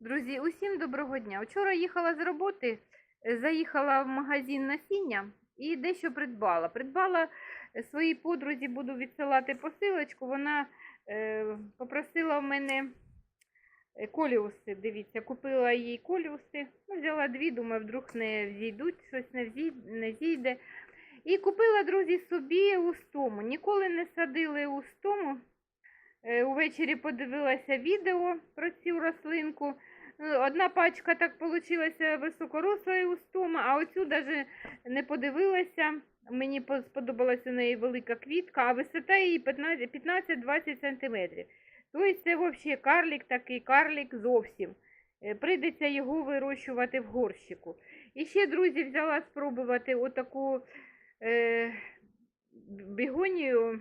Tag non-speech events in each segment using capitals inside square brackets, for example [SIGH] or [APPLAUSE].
Друзі, усім доброго дня. Вчора їхала з роботи, е, заїхала в магазин насіння і дещо придбала. Придбала е, своїй подрузі, буду відсилати посилочку. Вона е, попросила в мене е, коліуси. Дивіться, купила їй коліуси. Ну, взяла дві, думаю, вдруг не взійдуть, щось не, взій, не зійде. І купила, друзі, собі устому. Ніколи не садили устому. Е, Увечері подивилася відео про цю рослинку. Ну, Одна пачка так вийшла високорослої устома, а оцю навіть не подивилася. Мені по- сподобалась у неї велика квітка, а висота її 15 15-20 см. Тобто це взагалі карлік такий, карлік зовсім. Е, Прийдеться його вирощувати в горщику. І ще, друзі, взяла спробувати отаку е, бігонію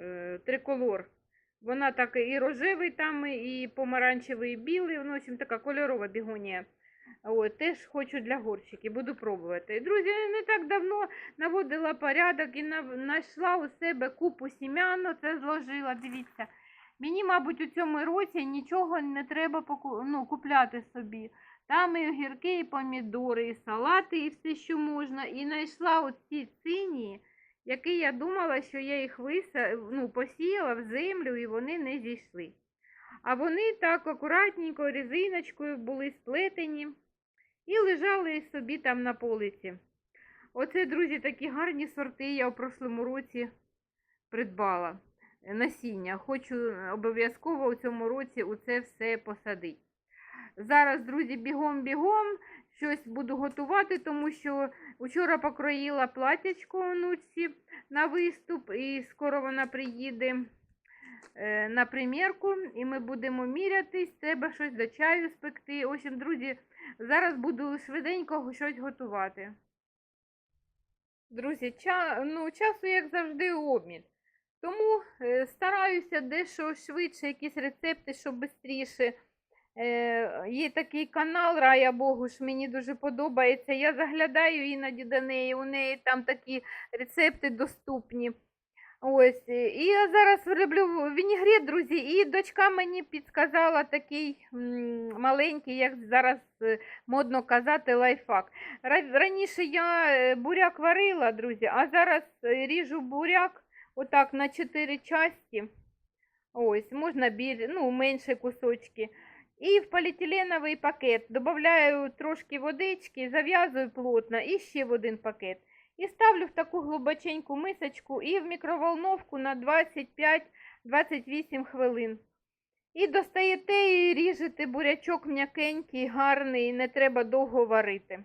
е, триколор. Вона так і рожевий там, і помаранчевий, і білий. Ну, в така кольорова бігонія. От, теж хочу для горщиків, буду пробувати. Друзі, я не так давно наводила порядок і знайшла у себе купу сім'ян, це зложила, дивіться. Мені, мабуть, у цьому році нічого не треба поку- ну, купляти собі. Там і огірки, і помідори, і салати, і все, що можна. І знайшла оці цині, які я думала, що я їх виса... ну, посіяла в землю і вони не зійшли. А вони так акуратненько резиночкою були сплетені і лежали собі там на полиці. Оце, друзі, такі гарні сорти я у прошлому році придбала. Насіння. Хочу е, обов'язково у цьому році у це все посадити. Зараз, друзі, бігом-бігом щось буду готувати, тому що вчора покроїла платячко онуці на виступ, і скоро вона приїде е, на примірку, і ми будемо мірятись, треба щось до чаю спекти. В общем, друзі, зараз буду швиденько щось готувати. Друзі, ча, ну, часу, як завжди, обміль. Тому е, стараюся дещо швидше, якісь рецепти, щоб швидше. Е, є такий канал Рая Богуш, мені дуже подобається. Я заглядаю іноді до неї, у неї там такі рецепти доступні. Ось, е, і я зараз роблю вінігрет, друзі, і дочка мені підсказала такий маленький, як зараз е, модно казати, лайфхак. Раніше я буряк варила, друзі, а зараз ріжу буряк отак на 4 часті. Ось, можна біль, ну, менше кусочки. І в поліетиленовий пакет додаю трошки водички, зав'язую плотно і ще в один пакет. І ставлю в таку глибоченьку мисочку і в мікроволновку на 25-28 хвилин. І достаєте і ріжете бурячок м'якенький, гарний, не треба довго варити.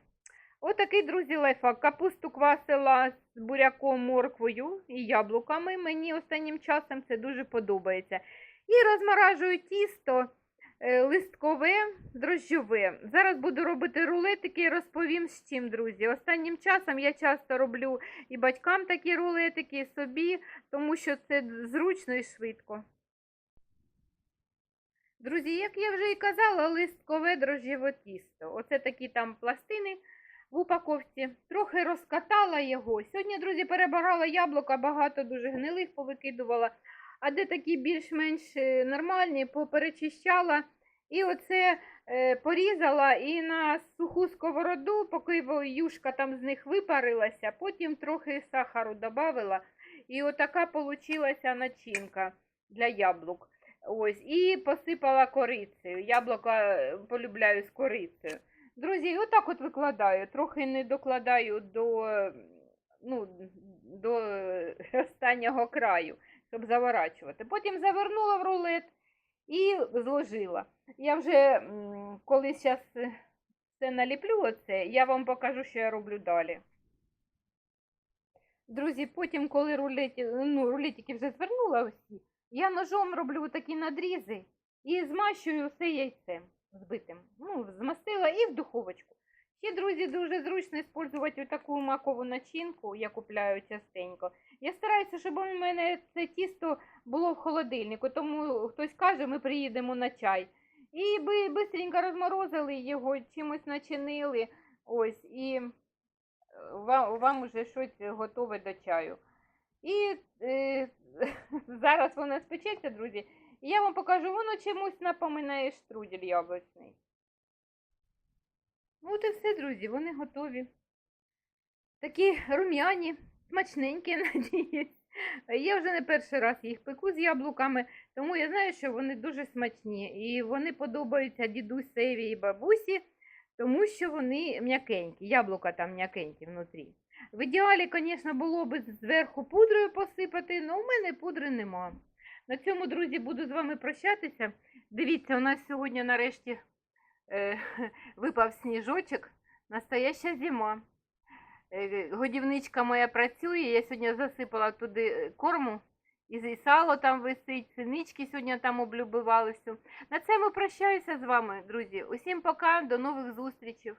Отакий, друзі, лайфхак. Капусту квасила з буряком, морквою і яблуками. Мені останнім часом це дуже подобається. І розморажую тісто листкове, дрожжове. Зараз буду робити рулетики і розповім з чим, друзі. Останнім часом я часто роблю і батькам такі рулетики, і собі, тому що це зручно і швидко. Друзі, як я вже і казала, листкове дрожжєве тісто. Оце такі там пластини в упаковці. Трохи розкатала його. Сьогодні, друзі, перебирала яблука, багато дуже гнилих повикидувала, а де такі більш-менш е, нормальні, поперечищала. І оце е, порізала і на суху сковороду, поки юшка там з них випарилася, потім трохи сахару додавила. І отака получилася начинка для яблук. Ось, і посипала корицею. Яблука е, полюбляю з корицею. Друзі, отак от викладаю. Трохи не докладаю до, ну, до е, [LAUGHS] останнього краю, щоб заворачувати. Потім завернула в рулет і зложила. Я вже коли зараз все наліплю оце, я вам покажу, що я роблю далі. Друзі, потім, коли рулеті, ну, рулетики вже звернула усі, я ножом роблю такі надрізи і змащую все яйцем збитим. Ну, змастила і в духовочку. Ще, друзі, дуже зручно використовувати таку макову начинку, я купляю частенько. Я стараюся, щоб у мене це тісто було в холодильнику, тому хтось каже, ми приїдемо на чай. І би бистренько розморозили його, чимось начинили. Ось, і е, вам, вам уже щось готове до чаю. І е, [LAUGHS] зараз воно спечеться, друзі. І я вам покажу, воно чимось напоминає штрудель яблучний. Ну, от і все, друзі, вони готові. Такі рум'яні, смачненькі, [LAUGHS] надіюсь. Я вже не перший раз їх пеку з яблуками, тому я знаю, що вони дуже смачні. І вони подобаються дідусеві і бабусі, тому що вони м'якенькі. Яблука там м'якенькі внутрі. В ідеалі, звісно, було б зверху пудрою посипати, але у мене пудри нема. На цьому, друзі, буду з вами прощатися. Дивіться, у нас сьогодні нарешті [LAUGHS] е, випав сніжочок. Настояща зима. Е, Годівничка моя працює, я сьогодні засипала туди е, корму, і сало там висить, синички сьогодні там облюбивалися. На цьому прощаюся з вами, друзі. Усім пока, до нових зустрічей.